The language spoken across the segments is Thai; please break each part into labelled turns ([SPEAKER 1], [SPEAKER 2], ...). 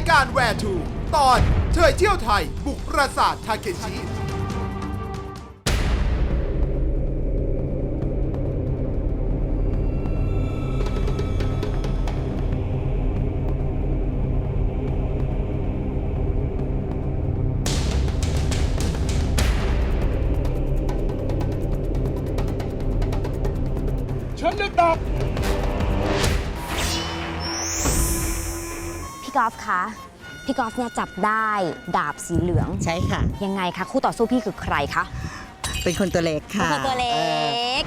[SPEAKER 1] ายการแวร์ทูตอนเธอเที่ยวไทย บุกปราสาททาเกชิ
[SPEAKER 2] ฉันเลือกดอ
[SPEAKER 3] พี่กอล์ฟคะพี่กอล์ฟเนี่ยจับได้ดาบสีเหลือง
[SPEAKER 4] ใช่ค่ะ
[SPEAKER 3] ยังไงคะคู่ต่อสู้พี่คือใครคะ
[SPEAKER 4] เป็นคนตัวเล็กค่ะ
[SPEAKER 3] คือตัวเล็
[SPEAKER 4] ออก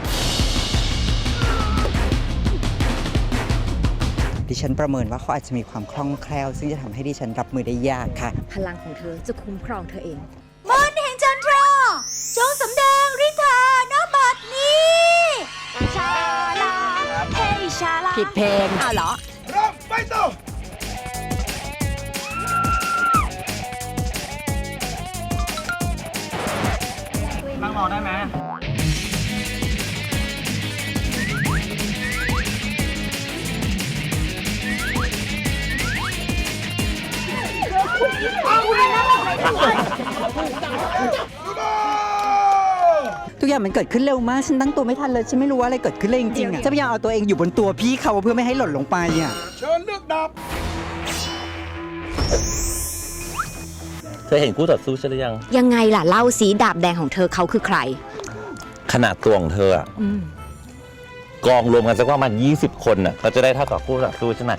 [SPEAKER 4] ดิฉันประเมินว่าเขาอาจจะมีความคล่องแคล่ว ซึ่งจะทำให้ดิฉันรับมือได้ยากค่ะ
[SPEAKER 3] พลังของเธอจะคุ้มครองเธอเอง
[SPEAKER 5] มนต์แห่งจันทราจงสำแดงฤทธาณบัดนี้
[SPEAKER 3] ชาลาเฮ้ยชาลา
[SPEAKER 4] ผิดเพลง
[SPEAKER 3] อ้าวเหรอ
[SPEAKER 2] เริ่มไปต่อ
[SPEAKER 6] อได้ไหม
[SPEAKER 4] ทุกอย่างมันเกิดขึ้นเร็วมาก ฉันตั้งตัวไม่ทันเลย ฉันไม่รู้ว่าอะไรเกิดขึ้นเลยจริงๆอะจะพยายามเอาตัวเองอยู่บนตัวพี่เขาเพื่อไม่ให้หล่นลงไปอะ
[SPEAKER 2] เชิญเลือกดอ
[SPEAKER 7] เธอเห็นคู่ต่อสู้ใช่หรือยัง
[SPEAKER 3] ยังไงล่ะเล่าสีดาบแดงของเธอเขาคือใคร
[SPEAKER 7] ขนาดตัวของเธออะกองรวมกันสักประมาณ20 คนน่ะก็จะได้เท่ากับคู่ต่อสู้ใช่ไหม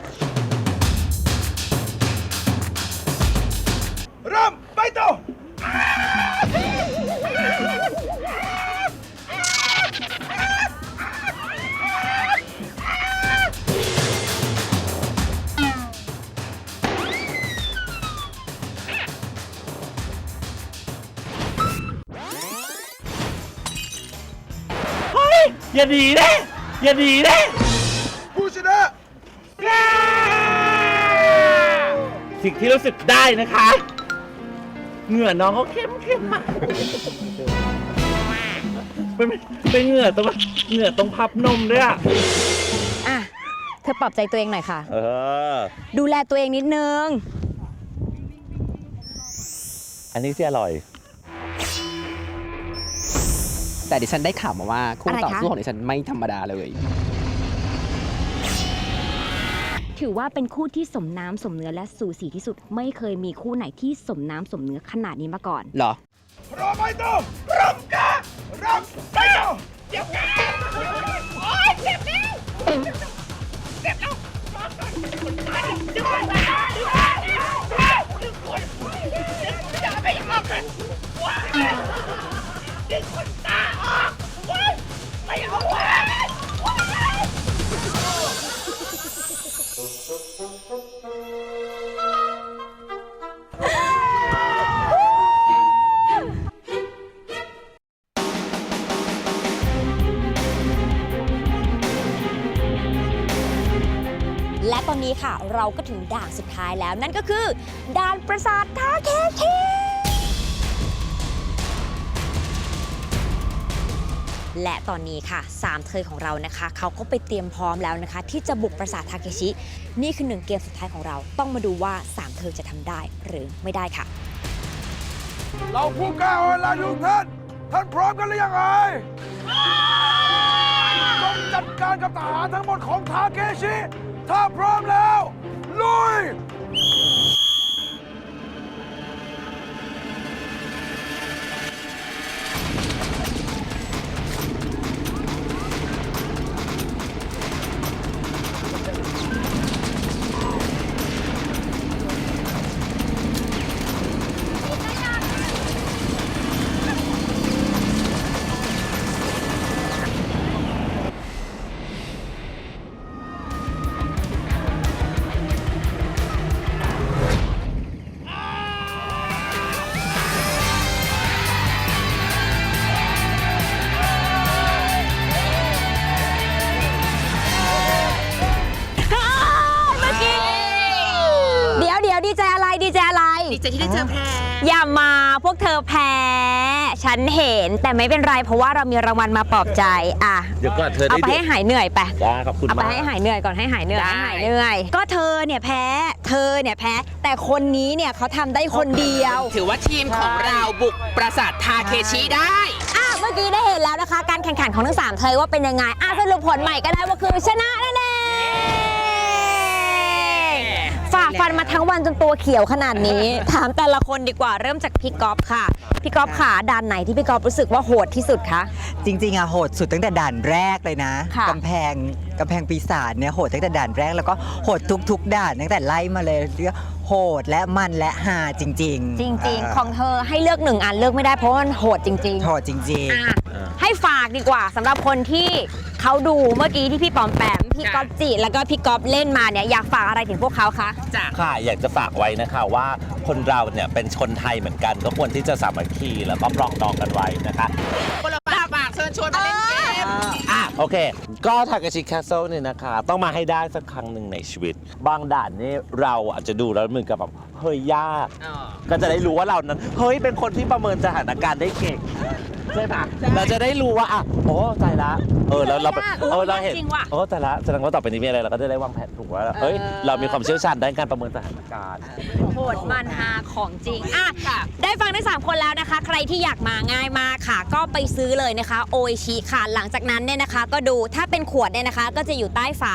[SPEAKER 2] อ
[SPEAKER 7] ย่าดีนะอย่าดีนะ
[SPEAKER 2] ผู้ชนะ
[SPEAKER 7] สิ่งที่รู้สึกได้นะคะ เหงื่อน้องเขาเข้มเข้มมากเป็นเป็นเหงื่อตรงเหงื่อตรงพับนมด้วยอะ
[SPEAKER 3] อะ เธอปลอบใจตัวเองหน่อยค่ะ
[SPEAKER 7] เออ
[SPEAKER 3] ดูแลตัวเองนิดนึง
[SPEAKER 7] อันนี้ที่อร่อย
[SPEAKER 6] แต่ดิฉันได้ข่าวมาว่าคู่
[SPEAKER 3] อะไร
[SPEAKER 6] ต่อ
[SPEAKER 3] คะ
[SPEAKER 6] สู้ของดิฉันไม่ธรรมดาเลย
[SPEAKER 3] ถือว่าเป็นคู่ที่สมน้ำสมเนื้อและสูสีที่สุด ไม่เคยมีคู่ไหนที่สมน้ำสมเนื้อขนาดนี้มาก่อน
[SPEAKER 6] เหรอ
[SPEAKER 2] พร้อมไปต่อเริ่มกันเและ
[SPEAKER 3] ตอนนี้ค่ะเราก็ถึงด่านสุดท้ายแล้ว นั่นก็คือ ด่านปราสาททาเคชิและตอนนี้ค่ะสามเธอของเรานะคะเขาก็ไปเตรียมพร้อมแล้วนะคะ ที่จะบุกปราสาททาเคชิ นี่คือหนึ่งเกมสุดท้ายของเราต้องมาดูว่าสามเธอจะทำได้หรือไม่ได้ค่ะ
[SPEAKER 2] เราผู้กล้าออนไลน์ทุกท่าน ท่านพร้อมกันหรือยังไงต้องจัดการกับทหารทั้งหมดของทาเกชิ ถ้าพร้อมแล้ว ลุย
[SPEAKER 3] จอะไรดีใจอะไร
[SPEAKER 4] ดีใจที่ได้เจอแพร
[SPEAKER 3] อย่ามาพวกเธอแพ้ฉันเห็นแต่ไม่เป็นไรเพราะว่าเรามีรางวัลมาปลอบใจอะ
[SPEAKER 7] เดี๋ยวก่อนเธอ
[SPEAKER 3] เอา
[SPEAKER 7] ได้
[SPEAKER 3] ไป
[SPEAKER 7] ดู
[SPEAKER 3] ให้หายเหนื่อยไป
[SPEAKER 7] ได้ขอบคุณ
[SPEAKER 3] เอาไป
[SPEAKER 7] มาก
[SPEAKER 3] ให้หายเหนื่อยก่อนให้หายเหนื่อย
[SPEAKER 6] ได้
[SPEAKER 3] ให้หายเหนื่อย ก็เธอเนี่ยแพ้ เธอเนี่ยแพ้ แต่คนนี้เนี่ยเขาทำได้คนเดียว
[SPEAKER 6] ถือว่าทีมของเราบุกปราสาททาเคชิได้
[SPEAKER 3] อะเมื่อกี้ได้เห็นแล้วนะคะ การแข่งขันของทั้งสามเธอว่าเป็นยังไงอะสรุปผลใหม่ก็ได้ว่าคือชนะนั่นเอง ฝ่าฟันมาทั้งวันจนตัวเขียวขนาดนี้ ถามแต่ละคนดีกว่าเริ่มจากพี่ก๊อฟค่ะ พี่ก๊อฟขาด่านไหนที่พี่ก๊อฟรู้สึกว่าโหดที่สุดคะ
[SPEAKER 4] จริงๆอะโหดสุดตั้งแต่ด่านแรกเลยนะ
[SPEAKER 3] ค่ะ
[SPEAKER 4] กำแพงกำแพงปีศาจเนี่ยโหดตั้งแต่ด่านแรกแล้วก็โหดทุกๆ ด่านตั้งแต่ไล่มาเลยเรียกโหดและมันและฮาจริง ๆ
[SPEAKER 3] จริง
[SPEAKER 4] เๆ
[SPEAKER 3] ของเธอให้เลือกหนึ่งอันเลือกไม่ได้เพราะว่ามันโหดจริงๆ
[SPEAKER 4] โหดจริง
[SPEAKER 3] อะให้ฝากดีกว่าสำหรับคนที่ เขาดูเมื่อกี้ที่พี่ปอมแปมพี่
[SPEAKER 6] จ้ะ
[SPEAKER 3] ก๊อฟจิแล้วก็พี่ก๊อฟเล่นมาเนี่ยอยากฝากอะไรถึงพวกเขาคะ
[SPEAKER 6] จาก
[SPEAKER 7] ค่ะอยากจะฝากไว้นะคะว่าคนเราเนี่ยเป็นคนไทยเหมือนกัน ก็ควรที่จะสามัคคีแล้วก็ปรองดองกันไว้นะคะ
[SPEAKER 6] คนละฝากฝากเชิญชวนมาเล่นเกม
[SPEAKER 7] อะโอเค ก็ทากาชิแคสเซิลเนี่ยนะคะ ต้องมาให้ได้สักครั้งหนึ่งในชีวิต บางด่านนี่เราอาจจะดูแล้วเหมือนกับแบบเฮ้ยยาก ก็จะได้รู้ว่าเรานั้น เฮ้ยเป็นคนที่ประเมินสถานการณ์ได้เก่ง ใช่ปะเราจะได้รู้ว่าอะโอ้ใจละเออแล้วเรา
[SPEAKER 3] ยากเออ
[SPEAKER 7] เออเราเห็น
[SPEAKER 3] จริงว่ะ
[SPEAKER 7] โอ้ใจละแสดงว่าต่อไปนี้มีอะไรเราก็จะได้วางแผนถูกว่าเฮ้ย
[SPEAKER 3] เออ
[SPEAKER 7] เรามีความเชี่ยวชาญด้านการประเมินสถานการณ์
[SPEAKER 3] โหดมันฮาของจริงอะได้ฟังได้ 3 คนแล้วนะคะ ใครที่อยากมาง่ายมากค่ะ ก็ไปซื้อเลยนะคะโออิชิค่ะหลังจากนั้นเนี่ยนะคะ ก็ดูถ้าเป็นขวดเนี่ยนะคะ ก็จะอยู่ใต้ฝา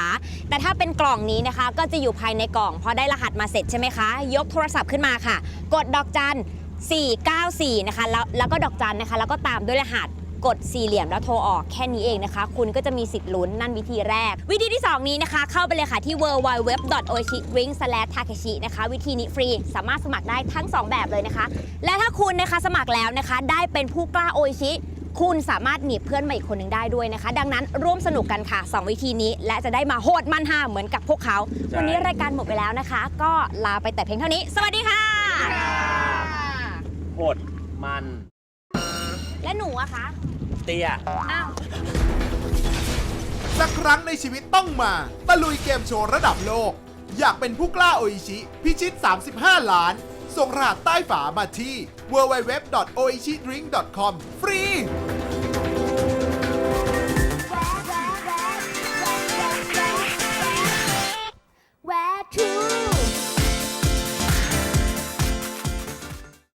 [SPEAKER 3] แต่ถ้าเป็นกล่องนี้นะคะ ก็จะอยู่ภายในกล่อง พอได้รหัสมาเสร็จใช่ไหมคะ ยกโทรศัพท์ขึ้นมาค่ะ กดดอกจัน 494 นะคะแล้วแล้วก็ดอกจันนะคะ แล้วก็ตามด้วยรหัสกดสี่เหลี่ยมแล้วโทรออกแค่นี้เองนะคะ คุณก็จะมีสิทธิ์ลุ้นนั่นวิธีแรก วิธีที่ 2 นี้นะคะ เข้าไปเลยค่ะที่ www.oichidrink/takashi นะคะ วิธีนี้ฟรีสามารถสมัครได้ทั้ง 2 แบบเลยนะคะ และถ้าคุณนะคะสมัครแล้วนะคะ ได้เป็นผู้กล้าโอชิคุณสามารถหนีบเพื่อนมาอีกคนหนึ่งได้ด้วยนะคะ ดังนั้นร่วมสนุกกันค่ะ 2 วิธีนี้ และจะได้มาโหดมันห่าเหมือนกับพวกเขา วันนี้รายการหมดไปแล้วนะคะ ก็ลาไปแต่เพียงเท่านี้ สวัสดีค่ะ
[SPEAKER 7] โหดมัน
[SPEAKER 3] และหนูอะคะ
[SPEAKER 7] เตี้ย
[SPEAKER 3] อ้าว
[SPEAKER 1] สักครั้งในชีวิตต้องมา ตะลุยเกมโชว์ระดับโลก อยากเป็นผู้กล้าโออิชิ พิชิต 35 ล้าน ส่งรหัสใต้ฝามาที่ www.oichidrink.com ฟรี